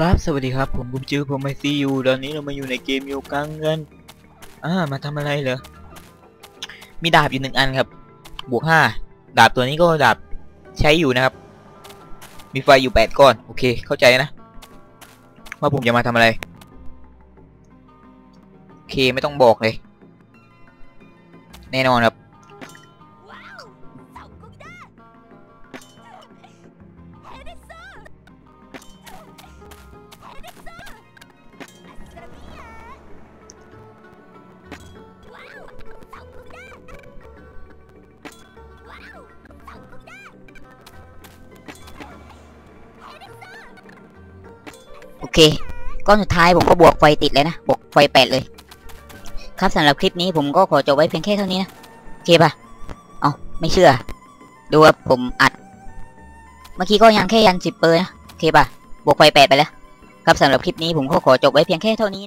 ครับ สวัสดีครับ ผมบุมจื้อผมไอซียูตอนนี้เรามาอยู่ในเกมโยกังกันอ่ามาทำอะไรเหรอ มีดาบอยู่หนึ่งอันครับ บวกห้าดาบตัวนี้ก็ดาบใช้อยู่นะครับ มีไฟอยู่แปดก้อน โอเค เข้าใจนะ ว่าผมจะมาทำอะไร โอเค ไม่ต้องบอกเลย แน่นอนครับ เค ก้อนสุดท้ายผมก็บวกไฟติดเลยนะ บวกไฟแปดเลย ครับสำหรับคลิปนี้ผมก็ขอจบไว้เพียงแค่เท่านี้นะ โอเคป่ะ เอาไม่เชื่อ ดูว่าผมอัด เมื่อกี้ก็ยังแค่ยันสิบเปอร์นะ โอเคป่ะ บวกไฟแปดไปแล้ว ครับสำหรับคลิปนี้ผมก็ขอจบไว้เพียงแค่เท่านี้นะ